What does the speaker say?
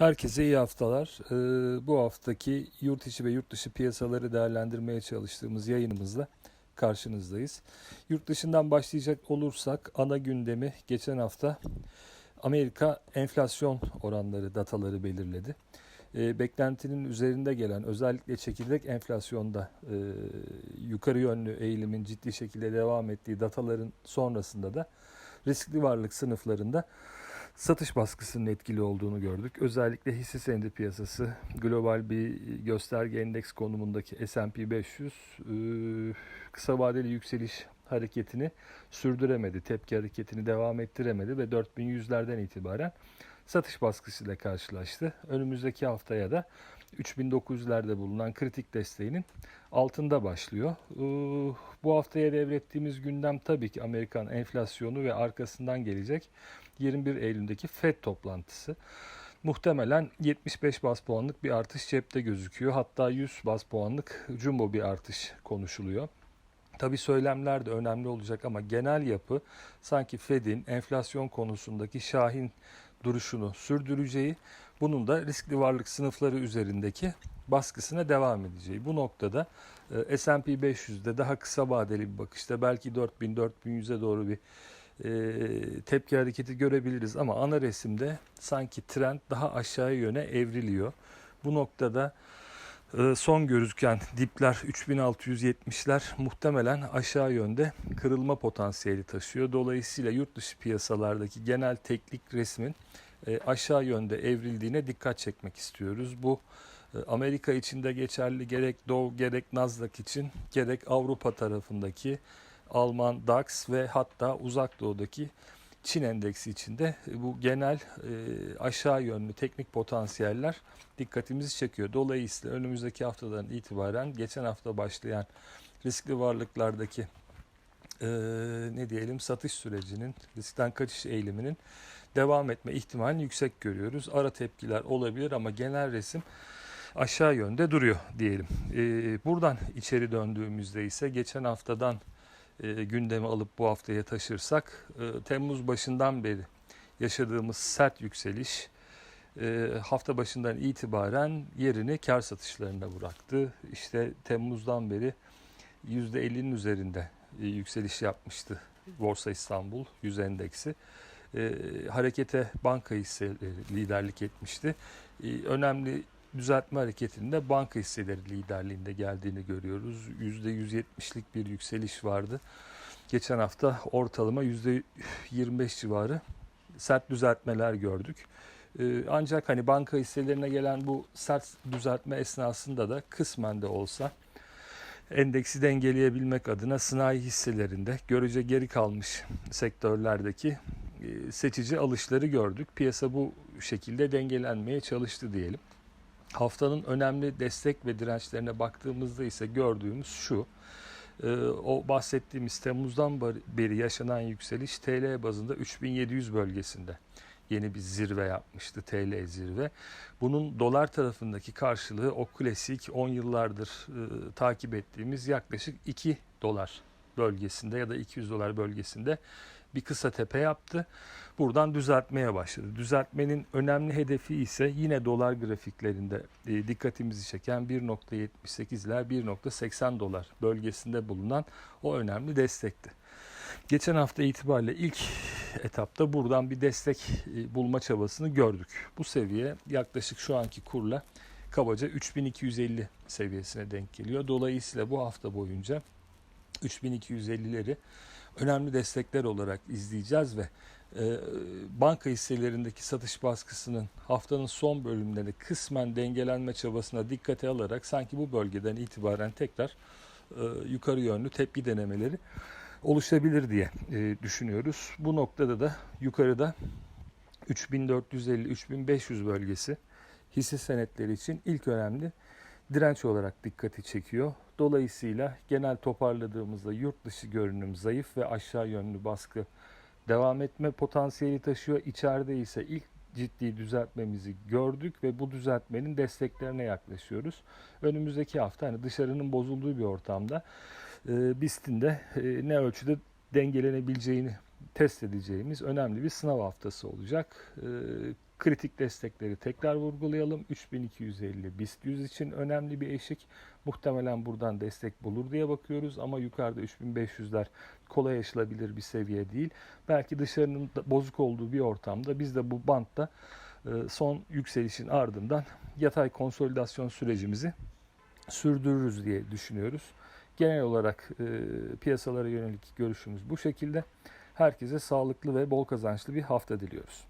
Herkese iyi haftalar. Ee, bu haftaki yurt içi ve yurt dışı piyasaları değerlendirmeye çalıştığımız yayınımızla karşınızdayız. Yurt dışından başlayacak olursak ana gündemi geçen hafta Amerika enflasyon oranları dataları belirledi. Ee, beklentinin üzerinde gelen özellikle çekirdek enflasyonda e, yukarı yönlü eğilimin ciddi şekilde devam ettiği dataların sonrasında da riskli varlık sınıflarında satış baskısının etkili olduğunu gördük. Özellikle hisse senedi piyasası global bir gösterge endeks konumundaki S&P 500 e, kısa vadeli yükseliş hareketini sürdüremedi. Tepki hareketini devam ettiremedi ve 4100'lerden itibaren satış baskısıyla karşılaştı. Önümüzdeki haftaya da 3900'lerde bulunan kritik desteğinin altında başlıyor. E, bu haftaya devrettiğimiz gündem tabii ki Amerikan enflasyonu ve arkasından gelecek 21 Eylül'deki FED toplantısı. Muhtemelen 75 bas puanlık bir artış cepte gözüküyor. Hatta 100 bas puanlık jumbo bir artış konuşuluyor. Tabi söylemler de önemli olacak ama genel yapı sanki Fed'in enflasyon konusundaki şahin duruşunu sürdüreceği, bunun da riskli varlık sınıfları üzerindeki baskısına devam edeceği. Bu noktada e, S&P 500'de daha kısa vadeli bir bakışta belki 4000-4100'e doğru bir e, tepki hareketi görebiliriz ama ana resimde sanki trend daha aşağı yöne evriliyor. Bu noktada son gözüken dipler 3670'ler muhtemelen aşağı yönde kırılma potansiyeli taşıyor. Dolayısıyla yurt dışı piyasalardaki genel teknik resmin e, aşağı yönde evrildiğine dikkat çekmek istiyoruz. Bu e, Amerika içinde geçerli gerek Dow gerek Nasdaq için gerek Avrupa tarafındaki Alman DAX ve hatta uzak doğudaki Çin endeksi içinde bu genel e, aşağı yönlü teknik potansiyeller dikkatimizi çekiyor. Dolayısıyla önümüzdeki haftadan itibaren geçen hafta başlayan riskli varlıklardaki e, ne diyelim satış sürecinin, riskten kaçış eğiliminin devam etme ihtimalini yüksek görüyoruz. Ara tepkiler olabilir ama genel resim aşağı yönde duruyor diyelim. E, buradan içeri döndüğümüzde ise geçen haftadan e, gündeme alıp bu haftaya taşırsak e, Temmuz başından beri yaşadığımız sert yükseliş e, hafta başından itibaren yerini kar satışlarına bıraktı. İşte Temmuz'dan beri %50'nin üzerinde e, yükseliş yapmıştı Borsa İstanbul 100 endeksi. E, harekete banka hisseleri liderlik etmişti. E, önemli düzeltme hareketinde banka hisseleri liderliğinde geldiğini görüyoruz. %170'lik bir yükseliş vardı. Geçen hafta ortalama %25 civarı sert düzeltmeler gördük. Ee, ancak hani banka hisselerine gelen bu sert düzeltme esnasında da kısmen de olsa endeksi dengeleyebilmek adına sanayi hisselerinde görece geri kalmış sektörlerdeki e, seçici alışları gördük. Piyasa bu şekilde dengelenmeye çalıştı diyelim. Haftanın önemli destek ve dirençlerine baktığımızda ise gördüğümüz şu. Ee, o bahsettiğimiz Temmuz'dan beri yaşanan yükseliş TL bazında 3700 bölgesinde yeni bir zirve yapmıştı TL zirve. Bunun dolar tarafındaki karşılığı o klasik 10 yıllardır e, takip ettiğimiz yaklaşık 2 dolar bölgesinde ya da 200 dolar bölgesinde bir kısa tepe yaptı. Buradan düzeltmeye başladı. Düzeltmenin önemli hedefi ise yine dolar grafiklerinde e, dikkatimizi çeken 1.78 ile 1.80 dolar bölgesinde bulunan o önemli destekti. Geçen hafta itibariyle ilk etapta buradan bir destek e, bulma çabasını gördük. Bu seviye yaklaşık şu anki kurla kabaca 3250 seviyesine denk geliyor. Dolayısıyla bu hafta boyunca 3250'leri önemli destekler olarak izleyeceğiz ve e, banka hisselerindeki satış baskısının haftanın son bölümleri kısmen dengelenme çabasına dikkate alarak sanki bu bölgeden itibaren tekrar e, yukarı yönlü tepki denemeleri oluşabilir diye e, düşünüyoruz. Bu noktada da yukarıda 3450-3500 bölgesi hisse senetleri için ilk önemli direnç olarak dikkati çekiyor. Dolayısıyla genel toparladığımızda yurt dışı görünüm zayıf ve aşağı yönlü baskı devam etme potansiyeli taşıyor. İçeride ise ilk ciddi düzeltmemizi gördük ve bu düzeltmenin desteklerine yaklaşıyoruz. Önümüzdeki hafta hani dışarının bozulduğu bir ortamda e, BIST'in de e, ne ölçüde dengelenebileceğini test edeceğimiz önemli bir sınav haftası olacak. E, Kritik destekleri tekrar vurgulayalım. 3250 BIST 100 için önemli bir eşik. Muhtemelen buradan destek bulur diye bakıyoruz ama yukarıda 3500'ler kolay aşılabilir bir seviye değil. Belki dışarının bozuk olduğu bir ortamda biz de bu bantta e, son yükselişin ardından yatay konsolidasyon sürecimizi sürdürürüz diye düşünüyoruz. Genel olarak e, piyasalara yönelik görüşümüz bu şekilde. Herkese sağlıklı ve bol kazançlı bir hafta diliyoruz.